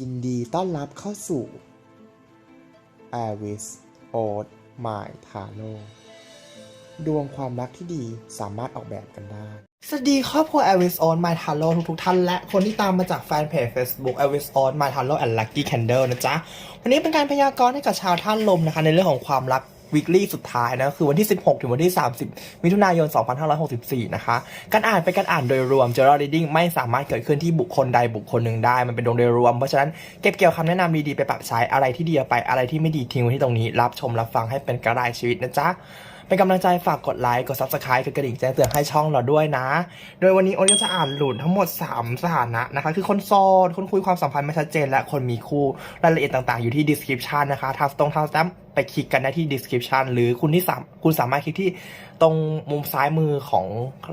ยินดีต้อนรับเข้าสู่ a r i s o d My t a r o ดวงความรักที่ดีสามารถออกแบบกันได้ สวัสดีครอบครัว a v i s on My Taro ทุกๆท่าน และคนที่ตามมาจากแฟนเพจ Facebook a v i s on My Taro and Lucky Candle นะจ๊ะ วันนี้เป็นการพยากรณ์ให้กับชาวท่านลมนะคะ ในเรื่องของความรัก วีคลี่สุดท้ายนะคือวันที่ 16 ถึงวันที่ 30 มิถุนายน 2564 นะคะ การอ่านเป็นการอ่านโดยรวม general reading ไม่สามารถเกิดขึ้นที่บุคคลใดบุคคลหนึ่งได้ มันเป็นดวงโดยรวม เพราะฉะนั้นเก็บเกี่ยวคำแนะนำดีๆไปปรับใช้อะไรที่ดีไปอะไรที่ไม่ดีทิ้งไว้ที่ตรงนี้ รับชมรับฟังให้เป็นกระไรชีวิตนะจ๊ะ เป็นกำลังใจฝากกดไลค์กด subscribe กดกระดิ่งแจ้งเตือนให้ช่องเราด้วยนะ โดยวันนี้โอ๊ตก็จะอ่านหลุนทั้งหมด 3 สถานะนะคะ คือคนโสดคนคุยความสัมพันธ์ไม่ชัดเจน และคนมีคู่รายละเอียดต่างๆ อยู่ที่ description นะคะทางตรงทางแต้มไปคลิกกันได้ที่ description หรือคุณที่สามคุณสามารถคลิกที่ตรงมุมซ้ายมือของ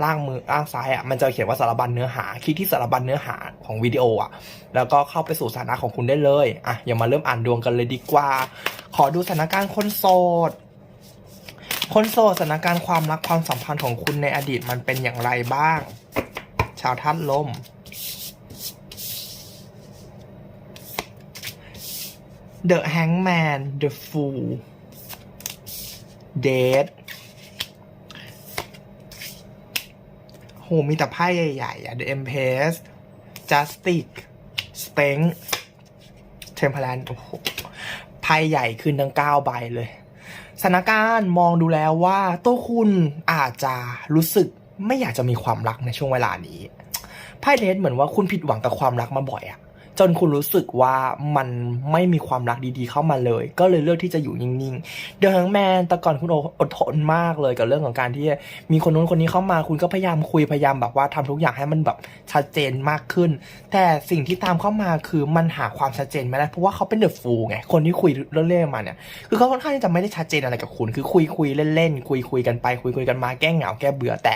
ล่างมือล่างซ้ายอะมันจะเขียนว่าสารบัญเนื้อหา คลิกที่สารบัญเนื้อหาของวิดีโออะ แล้วก็เข้าไปสู่สถานะของคุณได้เลยอะอย่ามาเริ่มอ่านดวงกันเลยดีกว่า ขอดูสถานการณ์คนโสด คนโสดสถานการณ์ความรักความสัมพันธ์ของคุณในอดีตมันเป็นอย่างไรบ้าง ชาวท่านลม The Hangman The Fool Dead โหมีแต่ไพ่ใหญ่ๆอะ The Empress Justice Strength Temperance โอ้โหไพ่ใหญ่ขึ้นทั้ง9ใบเลย สถานการณ์มองดูแล้วว่าตัวคุณอาจจะรู้สึกไม่อยากจะมีความรักในช่วงเวลานี้ไพ่เลสเหมือนว่าคุณผิดหวังกับความรักมาบ่อยอะ จนคุณรู้สึกว่ามันไม่มีความรักดีๆเข้ามาเลย ก็เลยเลือกที่จะอยู่นิ่งๆเดอะฮังแมนแต่ก่อนคุณอดทนมากเลยกับเรื่องของการที่มีคนนู้นคนนี้เข้ามาคุณก็พยายามคุยพยายามแบบว่าทำทุกอย่างให้มันแบบชัดเจนมากขึ้น แต่สิ่งที่ตามเข้ามาคือมันหาความชัดเจนไม่ได้เพราะว่าเขาเป็นเดอะฟูไงคนที่คุยเรื่อยๆมาเนี่ยคือเขาค่อนข้างจะไม่ได้ชัดเจนอะไรกับคุณ คือคุยคุยเล่นๆคุยคุยกันไปคุยคุยกันมาแก้เหงาแก้เบื่อแต่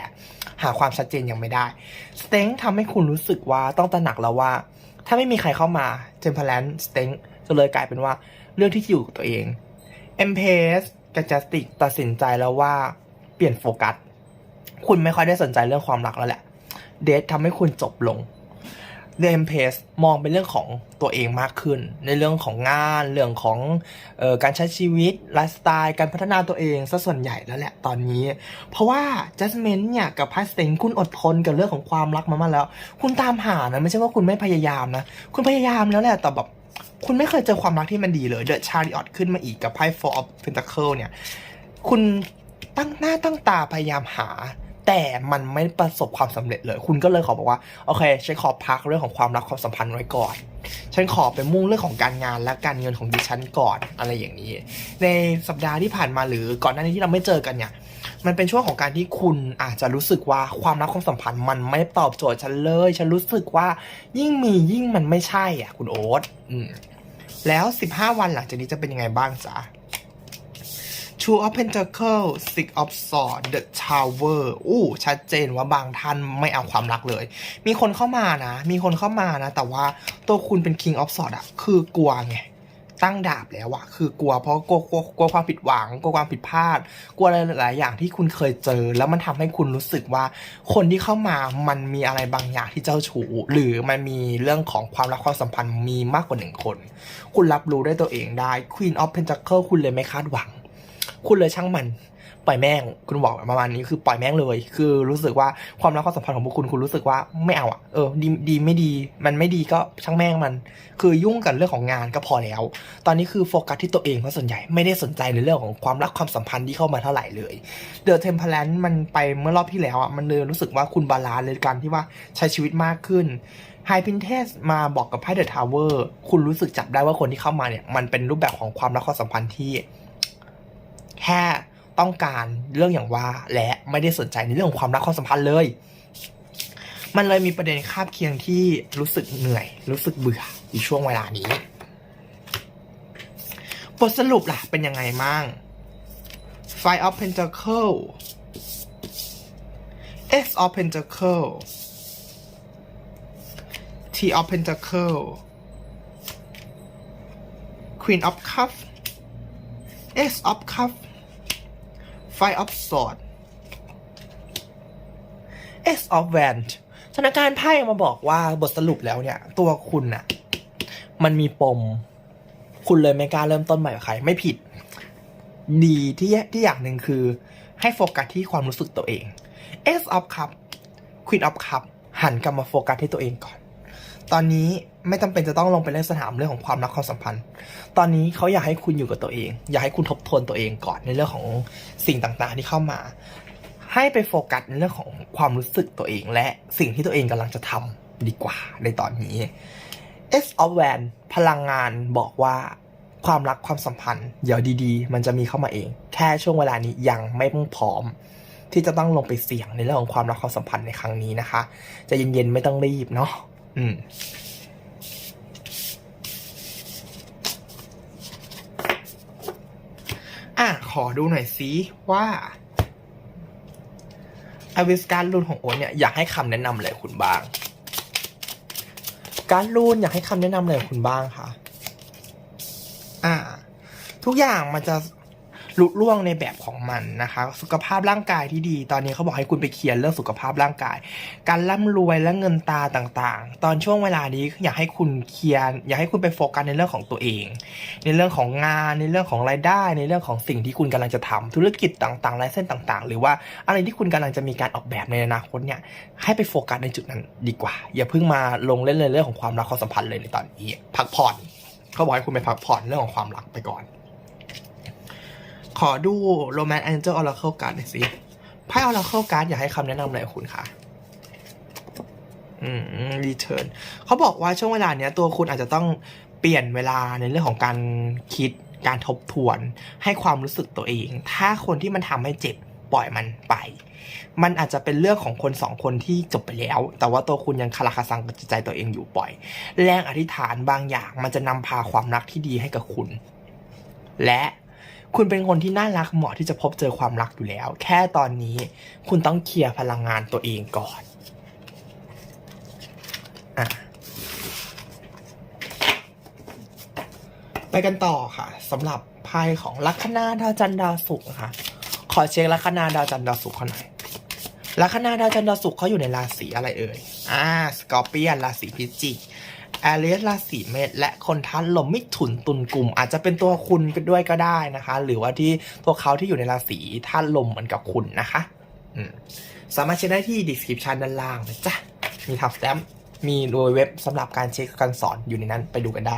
หาความชัดเจนยังไม่ได้สเต็งทำให้คุณรู้สึกว่าต้องตระหนักแล้วว่า ถ้าไม่มีใครเข้ามาเจมพลนสเต็งจะเลยกลายเป็นว่าเรื่องที่อยู่กับตัวเองเอ็มเพสกับจัสติกตัดสินใจแล้วว่าเปลี่ยนโฟกัส คุณไม่ค่อยได้สนใจเรื่องความรักแล้วแหละ เดททำให้คุณจบลง เดมเพสมองเป็นเรื่องของตัวเองมากขึ้น ในเรื่องของงานเรื่องของออการใช้ชีวิตไลฟ์สไตล์การพัฒนาตัวเองซะส่วนใหญ่แล้วแหละตอนนี้ เพราะว่า Jasmine เนี่ยกับพาสเต็งคุณอดทนกับเรื่องของความรักมามาแล้ว คุณตามหานะไม่ใช่ว่าคุณไม่พยายามนะ คุณพยายามแล้วแหละแต่แบบคุณไม่เคยเจอความรักที่มันดีเลยเดอะชาริออตขึ้นมาอีกกับไพ่ Four of Pentacle เนี่ยคุณตั้งหน้าตั้งตาพยายามหา แต่มันไม่ประสบความสำเร็จเลย คุณก็เลยขอบอกว่า โอเค ฉันขอพักเรื่องของความรักความสัมพันธ์ไว้ก่อน ฉันขอไปมุ่งเรื่องของการงานและการเงินของดิฉันก่อนอะไรอย่างนี้ ในสัปดาห์ที่ผ่านมาหรือก่อนหน้านี้ที่เราไม่เจอกันเนี่ย มันเป็นช่วงของการที่คุณอาจจะรู้สึกว่าความรักความสัมพันธ์มันไม่ตอบโจทย์ฉันเลย ฉันรู้สึกว่ายิ่งมียิ่งมันไม่ใช่อะ คุณโอ๊ตอืมแล้ว 15 วันหลังจากนี้จะเป็นยังไงบ้างจ๊ะ Two of Pentacles Six of Swords The Tower อู้ชัดเจนว่าบางท่านไม่เอาความรักเลย มีคนเข้ามานะ มีคนเข้ามานะ แต่ว่าตัวคุณเป็น King of Swords อะคือกลัวไงตั้งดาบแล้วอะคือกลัวเพราะกลัวกลัวกลัวความผิดหวังกลัวความผิดพลาด กลัวอะไรหลายๆอย่างที่คุณเคยเจอ แล้วมันทำให้คุณรู้สึกว่า คนที่เข้ามามันมีอะไรบางอย่างที่เจ้าชู้หรือมันมีเรื่องของความรักความสัมพันธ์มีมากกว่าหนึ่งคน คุณรับรู้ได้ตัวเองได้ Queen of Pentacle คุณเลยไม่คาดหวัง คุณเลยช่างมันปล่อยแม่ง คุณบอกประมาณนี้คือปล่อยแม่งเลย คือรู้สึกว่าความรักความสัมพันธ์ของพวกคุณคุณรู้สึกว่าไม่เอาอะเออดีดีไม่ดี มันไม่ดีก็ช่างแม่งมัน คือยุ่งกับเรื่องของงานก็พอแล้ว ตอนนี้คือโฟกัสที่ตัวเองเพราะส่วนใหญ่ไม่ได้สนใจในเรื่องของความรักความสัมพันธ์ที่เข้ามาเท่าไหร่เลยเดอะเทมเพลนมันไปเมื่อรอบที่แล้วอะมันเลยรู้สึกว่าคุณบาลานซ์เลยการที่ว่าใช้ชีวิตมากขึ้นไฮพินเทสมาบอกกับไพ่เดอะทาวเวอร์คุณรู้สึกจับได้ว่าคนที่เข้ามาเนี่ยมันเป็นรูปแบบของความรักความสัมพันธ์ที่ แค่ต้องการเรื่องอย่างว่าและไม่ได้สนใจในเรื่องของความรักความสัมพันธ์เลย มันเลยมีประเด็นคาบเคียงที่รู้สึกเหนื่อย รู้สึกเบื่อในช่วงเวลานี้ บทสรุปล่ะ เป็นยังไงมั่ง Five of Pentacle X of Pentacle T of Pentacle Queen of Cups Ace of Cup Five of Sword Ace of Wand ธนาการไพ่มาบอกว่าบทสรุปแล้วเนี่ย ตัวคุณน่ะ มันมีปม คุณเลยไม่กล้าเริ่มต้นใหม่กับใคร ไม่ผิด ดีที่ที่อย่างหนึ่งคือ ให้โฟกัสที่ความรู้สึกตัวเอง Ace of Cup Queen of Cup หันกลับมาโฟกัสที่ตัวเองก่อน ตอนนี้ ไม่จำเป็นจะต้องลงไปเล่นสนามเรื่องของความรักความสัมพันธ์ ตอนนี้เขาอยากให้คุณอยู่กับตัวเอง อยากให้คุณทบทวนตัวเองก่อนในเรื่องของสิ่งต่างๆ ที่เข้ามา ให้ไปโฟกัสในเรื่องของความรู้สึกตัวเอง และสิ่งที่ตัวเองกำลังจะทำดีกว่าในตอนนี้ S of Van พลังงานบอกว่าความรักความสัมพันธ์ เดี๋ยวดีๆ มันจะมีเข้ามาเอง แค่ช่วงเวลานี้ยังไม่พร้อม ที่จะต้องลงไปเสี่ยงในเรื่องของความรักความสัมพันธ์ในครั้งนี้นะคะ จะเย็นๆไม่ต้องรีบเนาะอืม อะ ขอดูหน่อยซิว่าอวิสการลูนของโอ๊ตเนี่ยอยากให้คำแนะนำอะไรคุณบ้าง การลูนอยากให้คำแนะนำอะไรคุณบ้างคะอ่า ทุกอย่างมันจะ ลุล่วงในแบบของมันนะคะ สุขภาพร่างกายที่ดี ตอนนี้เขาบอกให้คุณไปเคลียร์เรื่องสุขภาพร่างกาย การร่ำรวยและเงินตาต่างๆ ตอนช่วงเวลานี้อยากให้คุณเคลียร์อยากให้คุณไปโฟกัสในเรื่องของตัวเอง ในเรื่องของงานในเรื่องของรายได้ ในเรื่องของสิ่งที่คุณกำลังจะทำธุรกิจต่างๆรายเส้นต่าง ๆ หรือว่าอะไรที่คุณกำลังจะมีการออกแบบในอนาคตเนี่ยให้ไปโฟกัสในจุดนั้นดีกว่า อย่าเพิ่งมาลงเล่นในเรื่องของความรักความสัมพันธ์เลยในตอนนี้ พักผ่อนเขาบอกให้คุณไปพักผ่อนเรื่องของความรักไปก่อน ขอดู Romance Angel Oracle Card หน่อยสิไพ่ Oracle Card อยากให้คำแนะนำอะไรคุณคะอืม Return เขาบอกว่าช่วงเวลาเนี้ยตัวคุณอาจจะต้องเปลี่ยนเวลาในเรื่องของการคิดการทบทวนให้ความรู้สึกตัวเอง ถ้าคนที่มันทำให้เจ็บปล่อยมันไป มันอาจจะเป็นเรื่องของคนสองคนที่จบไปแล้ว แต่ว่าตัวคุณยังคาราคาซังกับจิตใจตัวเองอยู่ปล่อย แรงอธิษฐานบางอย่างมันจะนำพาความรักที่ดีให้กับคุณ และ คุณเป็นคนที่น่ารักเหมาะที่จะพบเจอความรักอยู่แล้ว แค่ตอนนี้คุณต้องเคลียร์พลังงานตัวเองก่อนอะไปกันต่อค่ะสำหรับไพ่ของลัคนาดาวจันทร์ดาวศุกร์นะคะขอเช็คลัคนาดาวจันทร์ดาวศุกร์เขาหน่อยลัคนาดาวจันทร์ดาวศุกร์เขาอยู่ในราศีอะไรเอ่ยอ่าสกอร์เปียนราศีพิจิก แอเรียสราศีเมษและคนทันลมมิถุนตุลกลุ่ม อาจจะเป็นตัวคุณด้วยก็ได้นะคะ หรือว่าที่ตัวเขาที่อยู่ในราศีท่านลมเหมือนกับคุณนะคะสามารถเช็คได้ที่ description ด้านล่างนะจ๊ะ มีทับแต้มมีโดยเว็บสำหรับการเช็คการสอนอยู่ในนั้นไปดูกันได้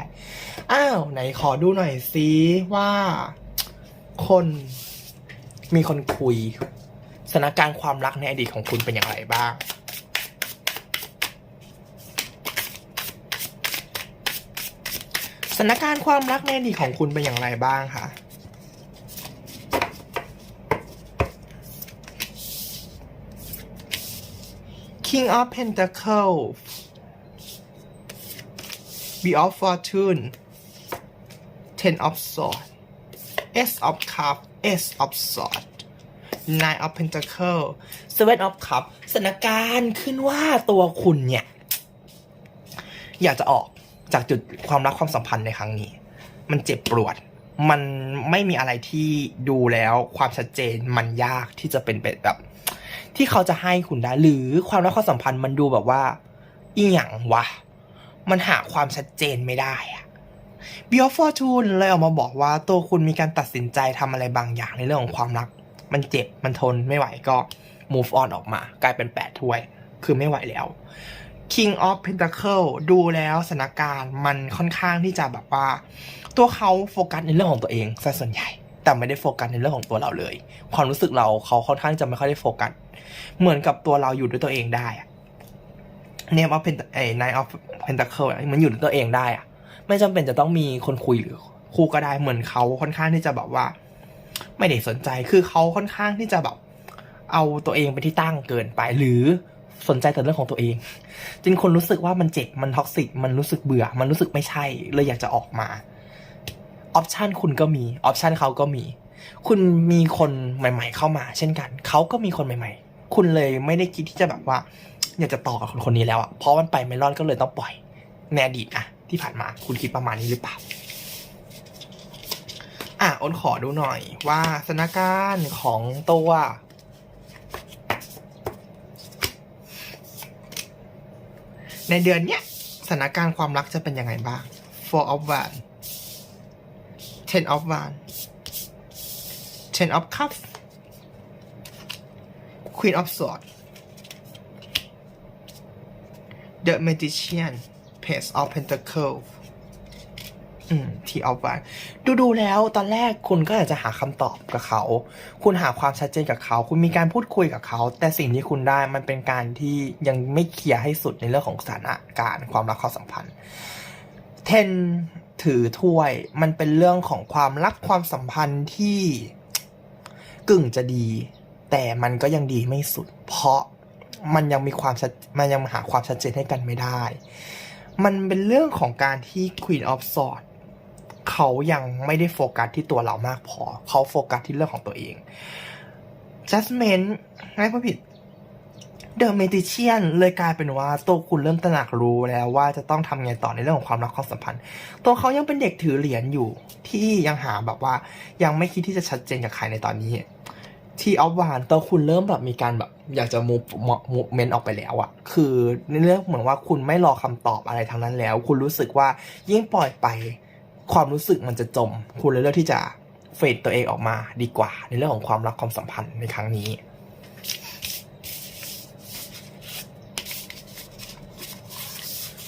อ้าว ไหนขอดูหน่อยซิว่าคนมีคนคุยสถานการณ์ความรักในอดีตของคุณเป็นอย่างไรบ้าง สถานการณ์ความรักในอดีตของคุณเป็นอย่างไรบ้างคะ King of Pentacles Be of Fortune Ten of Swords Ace of Cups Ace of Swords Nine of Pentacles Seven of Cups สถานการณ์ขึ้นว่าตัวคุณเนี่ย อยากจะออก จากจุดความรักความสัมพันธ์ในครั้งนี้ มันเจ็บปวด มันไม่มีอะไรที่ดูแล้วความชัดเจนมันยากที่จะเป็นแบบ ที่เขาจะให้คุณได้ หรือความรักความสัมพันธ์มันดูแบบว่าอีหยังวะ มันหาความชัดเจนไม่ได้อะ b e y o f o r t u n e เลยออกมาบอกว่าตัวคุณมีการตัดสินใจทำอะไรบางอย่างในเรื่องของความรัก มันเจ็บมันทนไม่ไหวก็ move on ออกมา กลายเป็นแปดถ้วย คือไม่ไหวแล้ว King of Pentacle ดูแล้วสถานการณ์มันค่อนข้างที่จะแบบว่า ตัวเขาโฟกัสในเรื่องของตัวเองซะส่วนใหญ่ แต่ไม่ได้โฟกัสในเรื่องของตัวเราเลย ความรู้สึกเราเขาค่อนข้างจะไม่ค่อยได้โฟกัส เหมือนกับตัวเราอยู่ด้วยตัวเองได้อะ Name of Pent เอ้ Nine of Pentacle อะมันอยู่ด้วยตัวเองได้อะไม่จำเป็นจะต้องมีคนคุยหรือคู่ก็ได้เหมือนเขาค่อนข้างที่จะแบบว่า ไม่ได้สนใจคือเขาค่อนข้างที่จะแบบเอาตัวเองเป็นที่ตั้งเกินไปหรือ สนใจแต่เรื่องของตัวเอง จนคนรู้สึกว่ามันเจ็บมันท็อกซิกมันรู้สึกเบื่อ มันรู้สึกไม่ใช่เลยอยากจะออกมาออปชันคุณก็มีออปชันเขาก็มี คุณมีคนใหม่ ๆ เข้ามา เช่นกันเขาก็มีคนใหม่ ๆ คุณเลยไม่ได้คิดที่จะแบบว่า อยากจะต่อกับคนคนนี้แล้วอะเพราะมันไปไม่รอดก็เลยต้องปล่อยในอดีตอะที่ผ่านมาคุณคิดประมาณนี้หรือเปล่าอะอ้นขอดูหน่อยว่าสถานการณ์ของตัว ในเดือนเนี้ยสถานการณ์ความรักจะเป็นยังไงบ้าง four of one ten of w a n e ten of cups queen of Swords, the magician page of pentacles ที่เอาไปดูดูแล้วตอนแรกคุณก็อยากจะหาคำตอบกับเขา คุณหาความชัดเจนกับเขา คุณมีการพูดคุยกับเขา แต่สิ่งที่คุณได้มันเป็นการที่ยังไม่เคลียร์ให้สุดในเรื่องของสถานการณ์ความรักความสัมพันธ์เทนถือถ้วยมันเป็นเรื่องของความรักความสัมพันธ์ที่กึ่งจะดี แต่มันก็ยังดีไม่สุด เพราะมันยังมีความชัดมันยังหาความชัดเจนให้กันไม่ได้ มันเป็นเรื่องของการที่ Queen of Swords เขายังไม่ได้โฟกัสที่ตัวเรามากพอ เขาโฟกัสที่เรื่องของตัวเอง Judgment ไม่ผู้ผิด The Magician เลยกลายเป็นว่าตัวคุณเริ่มตระหนักรู้แล้วว่าจะต้องทำไงต่อในเรื่องของความรักความสัมพันธ์ ตัวเขายังเป็นเด็กถือเหรียญอยู่ ที่ยังหาแบบว่ายังไม่คิดที่จะชัดเจนกับใครในตอนนี้ ที่ออฟวานตัวคุณเริ่มแบบมีการแบบอยากจะมูฟมูฟเมนต์ออกไปแล้วอะคือในเรื่องเหมือนว่าคุณไม่รอคำตอบอะไรทั้งนั้นแล้ว คุณรู้สึกว่ายิ่งปล่อยไป ความรู้สึกมันจะจม คุณเลยเลือกที่จะเฟดตัวเองออกมาดีกว่า ในเรื่องของความรักความสัมพันธ์ในครั้งนี้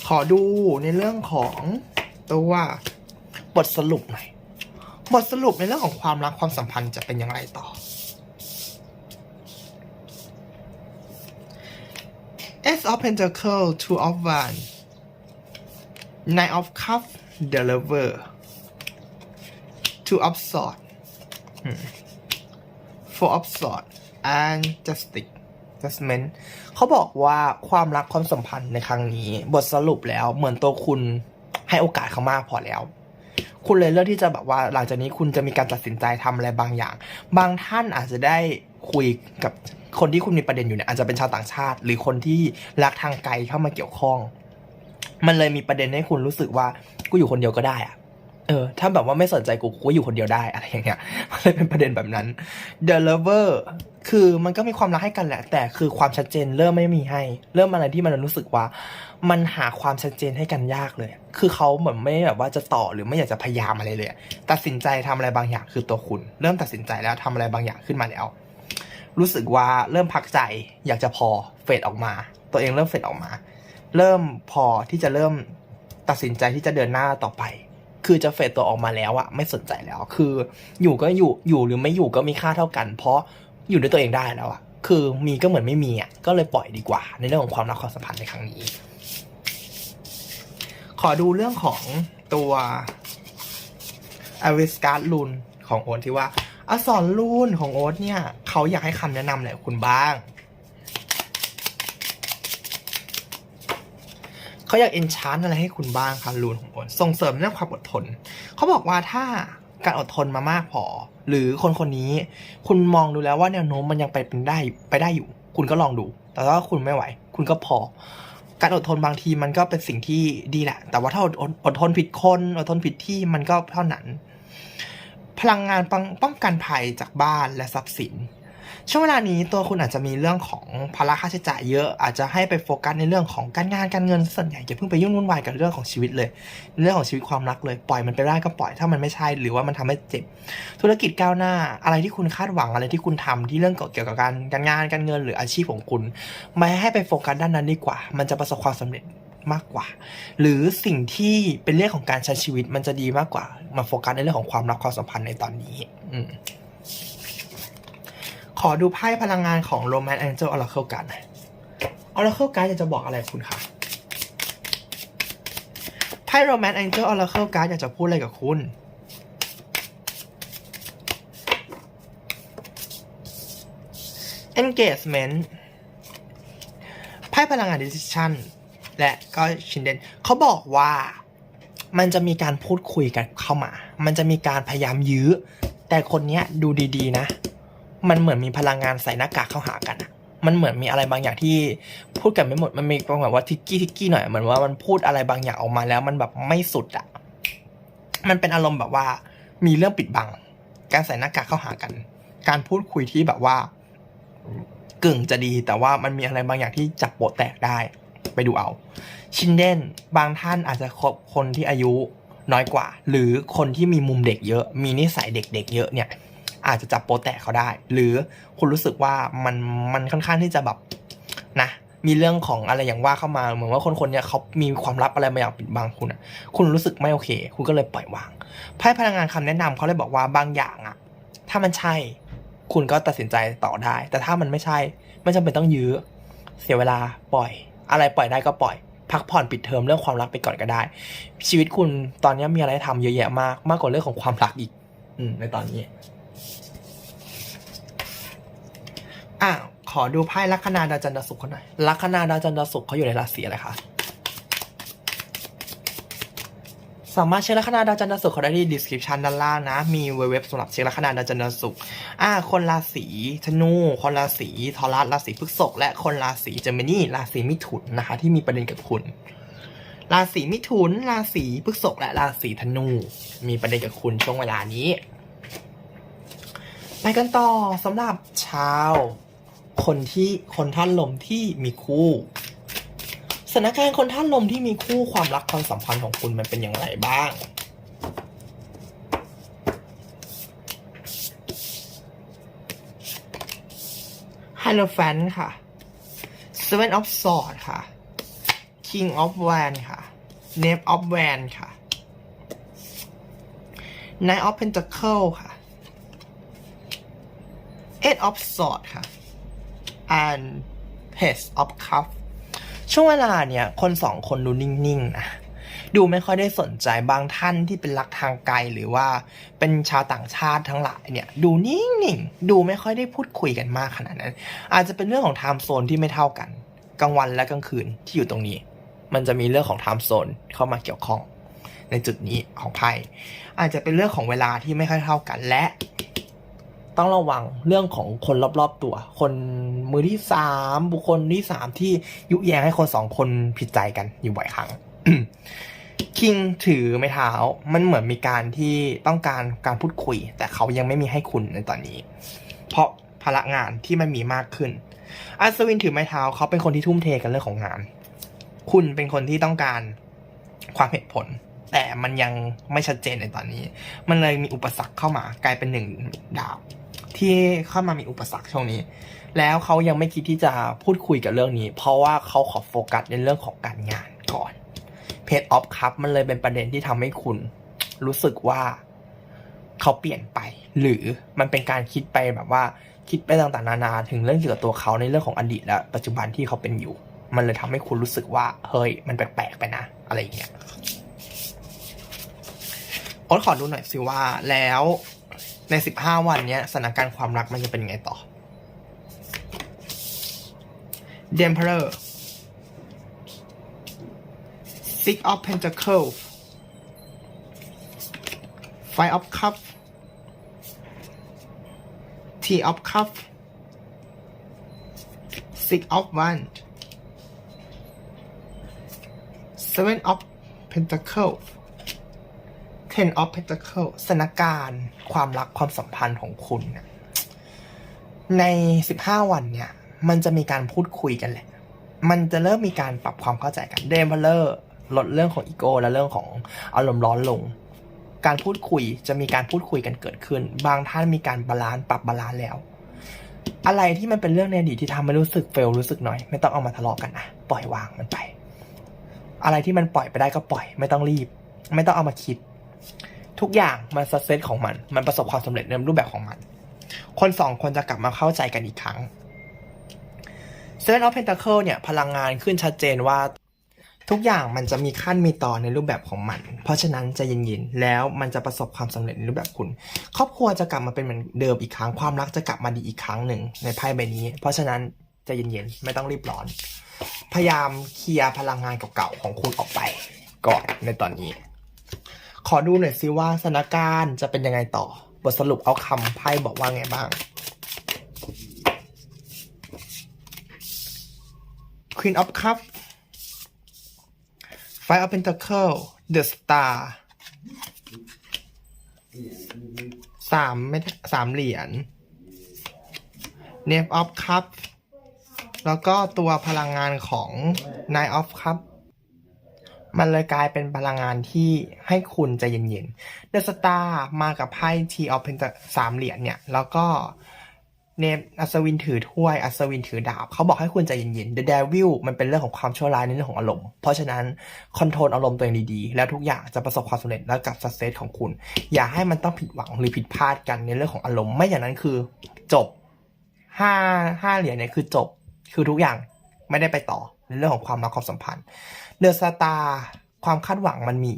ขอดูในเรื่องของตัวบทสรุปหน่อย บทสรุปในเรื่องของความรักความสัมพันธ์จะเป็นอย่างไรต่อ Ace of Pentacle Two of One Nine of Cups The Lover Two of Swords อืม Four of Swords and Justice Judgment เขาบอกว่าความรักความสัมพันธ์ในครั้งนี้ บทสรุปแล้วเหมือนตัวคุณให้โอกาสเขามากพอแล้ว คุณเลยเลือกที่จะแบบว่าหลังจากนี้คุณจะมีการตัดสินใจทำอะไรบางอย่าง บางท่านอาจจะได้คุยกับคนที่คุณมีประเด็นอยู่เนี่ยอาจจะเป็นชาวต่างชาติ หรือคนที่รักทางไกลเข้ามาเกี่ยวข้อง มันเลยมีประเด็นให้คุณรู้สึกว่ากูอยู่คนเดียวก็ได้อะเออ ถ้าแบบว่าไม่สนใจกูกูอยู่คนเดียวได้อะไรอย่างเงี้ย มันเลยเป็นประเด็นแบบนั้น The Lover คือมันก็มีความรักให้กันแหละ แต่คือความชัดเจนเริ่มไม่มีให้ เริ่มอะไรที่มันรู้สึกว่า มันหาความชัดเจนให้กันยากเลย คือเขาเหมือนไม่แบบว่าจะต่อหรือไม่อยากจะพยายามอะไรเลย ตัดสินใจทำอะไรบางอย่างคือตัวคุณ เริ่มตัดสินใจแล้วทำอะไรบางอย่างขึ้นมาแล้ว รู้สึกว่าเริ่มพักใจ อยากจะพอเฟดออกมา ตัวเองเริ่มเฟดออกมา เริ่มพอที่จะเริ่มตัดสินใจที่จะเดินหน้าต่อไป คือจะเฟดตัวออกมาแล้วอะไม่สนใจแล้ว คืออยู่ก็อยู่อยู่หรือไม่อยู่ก็มีค่าเท่ากัน เพราะอยู่ด้วยตัวเองได้แล้วอะคือมีก็เหมือนไม่มีอะก็เลยปล่อยดีกว่า ในเรื่องของความรักความสัมพันธ์ในครั้งนี้ ขอดูเรื่องของตัวอวิสการ์ดลูนของโอ๊ตที่ว่าอักษรลูนของโอ๊ตเนี่ย เขาอยากให้คำแนะนำอะไรคุณบ้าง เขาอยากเอนชานอะไรให้คุณบ้างครับรูนของโอ๊ตส่งเสริมเรื่องความอดทน เขาบอกว่าถ้าการอดทนมามากพอ หรือคนคนนี้ คุณมองดูแล้วว่าแนวโน้มมันยังไปเป็นได้ไปได้อยู่ คุณก็ลองดู แต่ว่าคุณไม่ไหว คุณก็พอ การอดทนบางทีมันก็เป็นสิ่งที่ดีแหละ แต่ว่าถ้าอดอดอดทนผิดคนอดทนผิดที่มันก็เท่านั้น พลังงานป้องป้องกันภัยจากบ้านและทรัพย์สิน ช่วงเวลานี้ตัวคุณอาจจะมีเรื่องของภาระค่าใช้จ่ายเยอะ อาจจะให้ไปโฟกัสในเรื่องของการงานการเงินส่วนใหญ่อย่าเพิ่งไปยุ่งวุ่นวายกับเรื่องของชีวิตเลย เรื่องของชีวิตความรักเลยปล่อยมันไปได้ก็ปล่อยถ้ามันไม่ใช่หรือว่ามันทำให้เจ็บ ธุรกิจก้าวหน้า อะไรที่คุณคาดหวังอะไรที่คุณทำที่เรื่องเกี่ยวกับการการงานการเงินหรืออาชีพของคุณไม่ให้ไปโฟกัสด้านนั้นดีกว่า มันจะประสบความสำเร็จมากกว่า หรือสิ่งที่เป็นเรื่องของการใช้ชีวิตมันจะดีมากกว่า มาโฟกัสในเรื่องของความรักความสัมพันธ์ในตอนนี้ อื ขอดูไพ่พลังงานของ Romance Angel Oracle กันหน่อย Oracle Card อยากจะบอกอะไรคุณคะไพ่ Romance Angel Oracle Card อยากจะพูดอะไรกับคุณ Engagement ไพ่พลังงาน Decision และก็ชินเดนเขาบอกว่ามันจะมีการพูดคุยกันเข้ามา มันจะมีการพยายามยื้อ แต่คนนี้ดูดีๆนะ มันเหมือนมีพลังงานใส่หน้ากากเข้าหากันอะมันเหมือนมีอะไรบางอย่างที่พูดกันไม่หมด มันมีความแบบว่าทิกกี้ทิกกี้หน่อย เหมือนว่ามันพูดอะไรบางอย่างออกมาแล้ว มันแบบไม่สุดอะมันเป็นอารมณ์แบบว่า มีเรื่องปิดบัง การใส่หน้ากากเข้าหากัน การพูดคุยที่แบบว่า กึ่งจะดี แต่ว่ามันมีอะไรบางอย่างที่จับโปะแตกได้ ไปดูเอา ชินเดนบางท่านอาจจะคบคนที่อายุน้อยกว่า หรือคนที่มีมุมเด็กเยอะ มีนิสัยเด็กๆเยอะเนี่ย อาจจะจับโปะแตะเขาได้ หรือคุณรู้สึกว่ามันมันค่อนข้างที่จะแบบนะมีเรื่องของอะไรอย่างว่าเข้ามาเหมือนว่าคนคนเนี้ยเขามีความลับอะไรบางอย่างปิดบังคุณอะคุณรู้สึกไม่โอเค คุณก็เลยปล่อยวางไพ่พลังงานคำแนะนำเขาเลยบอกว่าบางอย่างอะถ้ามันใช่ คุณก็ตัดสินใจต่อได้ แต่ถ้ามันไม่ใช่ ไม่จำเป็นต้องยื้อ เสียเวลาปล่อย อะไรปล่อยได้ก็ปล่อย พักผ่อนปิดเทอมเรื่องความรักไปก่อนก็ได้ ชีวิตคุณตอนนี้มีอะไรให้ทำเยอะแยะมากมากกว่าเรื่องของความรักอีก อืในตอนนี้ อะขอดูไพ่ลัคนาดาวจันทร์สุขเขาหน่อยลัคนาดาวจันทร์สุขเขาอยู่ในราศีอะไรคะสามารถเช็คลัคนาดาวจันทร์สุขเขาได้ที่ description ด้านล่างนะ มีเว็บสำหรับเช็คลัคนาดาวจันทร์สุขอ่าคนราศีธนู คนราศีทอรัสราศีพฤษภและคนราศีเจมินีราศีมิถุนนะคะ ที่มีประเด็นกับคุณราศีมิถุน ราศีพฤษภและราศีธนู มีประเด็นกับคุณช่วงเวลานี้ ไปกันต่อสำหรับชาว คนที่คนท่านลมที่มีคู่สถานการณ์คนท่านลมที่มีคู่ความรักความสัมพันธ์ของคุณมันเป็นอย่างไรบ้าง h e l l o f a n ค่ะ Seven of Swords ค่ะ King of Wands ค่ะ Knave of Wands ค่ะ Knight of Pentacle ค่ะ Eight of Swords ค่ะ and Page of Cups ช่วงเวลาเนี่ย คนสองคนดูนิ่งๆนะดูไม่ค่อยได้สนใจบางท่านที่เป็นรักทางไกลหรือว่าเป็นชาวต่างชาติทั้งหลายเนี่ย ดูนิ่งๆ ดูไม่ค่อยได้พูดคุยกันมากขนาดนั้น อาจจะเป็นเรื่องของไทม์โซนที่ไม่เท่ากันกลางวันและกลางคืนที่อยู่ตรงนี้ มันจะมีเรื่องของไทม์โซนเข้ามาเกี่ยวข้อง ในจุดนี้ของไพ่อาจจะเป็นเรื่องของเวลาที่ไม่ค่อยเท่ากันและ ต้องระวังเรื่องของคนรอบๆตัว คนมือที่สามบุคคลที่สามที่ยุแยงให้คนสองคนผิดใจกันอยู่บ่อยครั้งคิงถือไม้เท้ามันเหมือนมีการที่ต้องการการพูดคุย แต่เขายังไม่มีให้คุณในตอนนี้ เพราะพลังงานที่มันมีมากขึ้น อัศวินถือไม้เท้าเขาเป็นคนที่ทุ่มเทกันเรื่องของงาน คุณเป็นคนที่ต้องการความเหตุผล แต่มันยังไม่ชัดเจนในตอนนี้ มันเลยมีอุปสรรคเข้ามากลายเป็นหนึ่งดาว ที่เข้ามามีอุปสรรคช่วงนี้ แล้วเขายังไม่คิดที่จะพูดคุยกับเรื่องนี้ เพราะว่าเขาขอโฟกัสในเรื่องของการงานก่อนเพจออฟคัพมันเลยเป็นประเด็นที่ทำให้คุณ รู้สึกว่าเขาเปลี่ยนไป หรือมันเป็นการคิดไปแบบว่าคิดไปต่างๆนานาถึงเรื่องเกี่ยวกับตัวเขาในเรื่องของอดีตและปัจจุบันที่เขาเป็นอยู่ มันเลยทำให้คุณรู้สึกว่า เฮ้ย มันแปลกๆไปนะ อะไรอย่างเงี้ยโอ๊ตขอดูหน่อยสิว่าแล้ว ในสิบห้าวันเนี้ยสถานการณ์ความรักมันจะเป็นยังไงต่อ The Emperor Six of Pentacles Five of Cups Tea of Cups Six of Wands Seven of Pentacles Ten of Pentacles สถานการณ์ความรักความสัมพันธ์ของคุณเนี่ยใน 15 วันเนี่ย มันจะมีการพูดคุยกันแหละ มันจะเริ่มมีการปรับความเข้าใจกันเดมเพลเลอร์ลดเรื่องของอีโก้และเรื่องของอารมณ์ร้อนลง การพูดคุยจะมีการพูดคุยกันเกิดขึ้น บางท่านมีการบาลานซ์ปรับบาลานซ์แล้ว อะไรที่มันเป็นเรื่องในอดีตที่ทำให้รู้สึกเฟลรู้สึกหน่อย ไม่ต้องเอามาทะเลาะกันนะปล่อยวางมันไป อะไรที่มันปล่อยไปได้ก็ปล่อย ไม่ต้องรีบ ไม่ต้องเอามาคิด ทุกอย่างมันสักเซสของมัน มันประสบความสำเร็จในรูปแบบของมัน คนสองคนจะกลับมาเข้าใจกันอีกครั้ง Seven of Pentacle เนี่ยพลังงานขึ้นชัดเจนว่า ทุกอย่างมันจะมีขั้นมีตอนในรูปแบบของมัน เพราะฉะนั้นจะเย็นๆแล้วมันจะประสบความสำเร็จในรูปแบบคุณ ครอบครัวจะกลับมาเป็นเหมือนเดิมอีกครั้งความรักจะกลับมาดีอีกครั้งหนึ่งในไพ่ใบนี้ เพราะฉะนั้นจะเย็นๆไม่ต้องรีบร้อน พยายามเคลียร์พลังงานเก่าๆของคุณออกไปก่อนในตอนนี้ ขอดูหน่อยซิว่าสถานการณ์จะเป็นยังไงต่อ บทสรุปเอาคำไพ่บอกว่าไงบ้าง Queen of Cups Five of Pentacles The Star สามไม่สามเหรียญ Knave of Cups แล้วก็ตัวพลังงานของ Nine of Cups มันเลยกลายเป็นพลังงานที่ให้คุณใจเย็นๆเดอะสตาร์มากับไพ่ทีออฟเพนสามเหรียญเนี่ย แล้วก็เนมอัศวินถือถ้วย อัศวินถือดาบ เขาบอกให้คุณใจเย็นๆ The Devil มันเป็นเรื่องของความชั่วร้ายในเรื่องของอารมณ์ เพราะฉะนั้นคอนโทรลอารมณ์ตัวเองดีๆ แล้วทุกอย่างจะประสบความสำเร็จแล้วกับสักเซสของคุณ อย่าให้มันต้องผิดหวังหรือผิดพลาดกันในเรื่องของอารมณ์ ไม่อย่างนั้นคือจบห้าห้าเหรียญเนี่ยคือจบ คือทุกอย่างไม่ได้ไปต่อในเรื่องของความรักความสัมพันธ์ เดอะสตาร์ความคาดหวังมันมี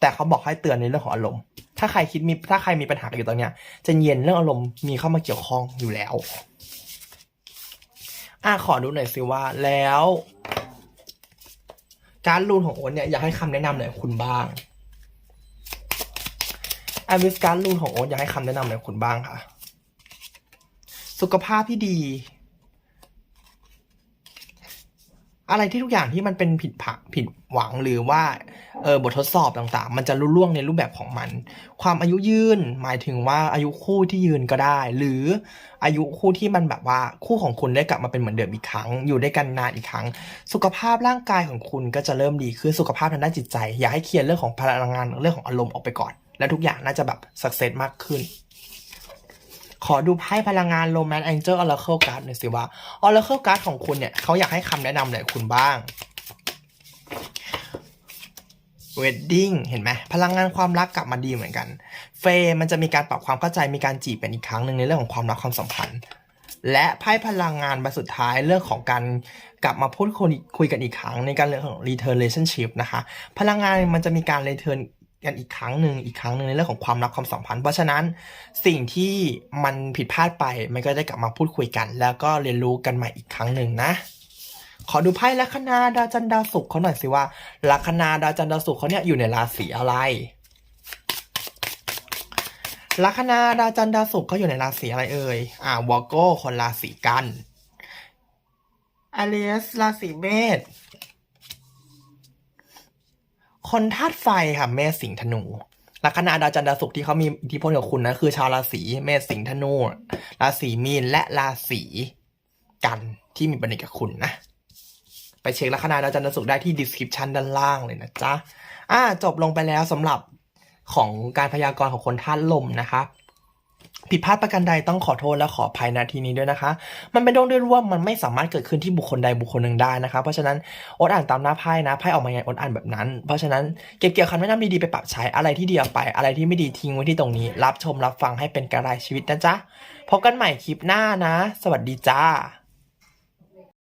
แต่เขาบอกให้เตือนในเรื่องของอารมณ์ ถ้าใครคิดมีถ้าใครมีปัญหาอยู่ตอนเนี้ยจะเย็นเรื่องอารมณ์มีเข้ามาเกี่ยวข้องอยู่แล้ว อะขอดูหน่อยสิว่าแล้วการดรูนของโอ๊ตเนี่ยอยากให้คำแนะนำหน่อยคุณบ้างอวิสการดรูนของโอ๊ตอยากให้คำแนะนำหน่อยคุณบ้างค่ะ สุขภาพที่ดี อะไรที่ทุกอย่างที่มันเป็นผิดผักผิดหวังหรือว่าเออบททดสอบต่างๆ มันจะรุ่ล่วงในรูปแบบของมัน ความอายุยืนหมายถึงว่าอายุคู่ที่ยืนก็ได้ หรืออายุคู่ที่มันแบบว่าคู่ของคุณได้กลับมาเป็นเหมือนเดิมอีกครั้ง อยู่ด้วยกันนานอีกครั้ง สุขภาพร่างกายของคุณก็จะเริ่มดีขึ้นสุขภาพทางด้านจิตใจ อย่าให้เคลียร์เรื่องของพลังงานเรื่องของอารมณ์ออกไปก่อน แล้วทุกอย่างน่าจะแบบสักเซสมากขึ้น ขอดูไพ่พลังงานโรแมน t ์ a องเจิลออร์เคิลการ์ดหน่อยสิว่าออร์เคิลการ์ดของคุณเนี่ยเขาอยากให้คำแนะนำหน่อยคุณบ้างเวดดิ้งเห็นไหมพลังงานความรักกลับมาดีเหมือนกัน เฟย์มันจะมีการปรับความเข้าใจมีการจีบกันอีกครั้งหนึ่งในเรื่องของความรักความสัมพันธ์ และไพ่พลังงานใบสุดท้ายเรื่องของการกลับมาพูดคุยคุยกันอีกครั้งในการเรื่องของ return relationship นะคะ พลังงานมันจะมีการ return กันอีกครั้งหนึ่งอีกครั้งหนึ่งในเรื่องของความรักความสัมพันธ์ เพราะฉะนั้นสิ่งที่มันผิดพลาดไปมันก็ได้กลับมาพูดคุยกัน แล้วก็เรียนรู้กันใหม่อีกครั้งหนึ่งนะ ขอดูไพ่ลัคนาดาวจันทร์ดาวศุกร์เขาหน่อยสิว่าลัคนาดาวจันทร์ดาวศุกร์เขาเนี่ยอยู่ในราศีอะไรลัคนาดาวจันทร์ดาวศุกร์เขาอยู่ในราศีอะไรเอ่ยอ่าวอโก้คนราศีกันอเลสราศีเมษ คนธาตุไฟค่ะ เมษสิงห์ธนูลัคนาดาวจันทร์ดาวศุกร์ที่เขามีอิทธิพลกับคุณนะคือชาวราศีเมษสิงห์ธนูราศีมีนและราศีกันที่มีบันกับคุณนะ ไปเช็คลัคนาดาวจันทร์ดาวศุกร์ได้ที่ description ด้านล่างเลยนะจ๊ะอ่าจบลงไปแล้วสำหรับของการพยากรณ์ของคนธาตุลมนะคะ ผิดพลาดประการใดต้องขอโทษและขออภัยนาทีนี้ด้วยนะคะ มันเป็นดวงด้วยร่วมมันไม่สามารถเกิดขึ้นที่บุคคลใดบุคคลหนึ่งได้นะคะ เพราะฉะนั้นอดอ่านตามหน้าไพ่นะไพ่ออกมาอย่างอดอ่านแบบนั้น เพราะฉะนั้นเก็บเกี่ยวคำแนะนำดีๆไปปรับใช้อะไรที่ดีออกไป อะไรที่ไม่ดีทิ้งไว้ที่ตรงนี้ รับชมรับฟังให้เป็นกระไรชีวิตนะจ๊ะพบกันใหม่คลิปหน้านะ สวัสดีจ้า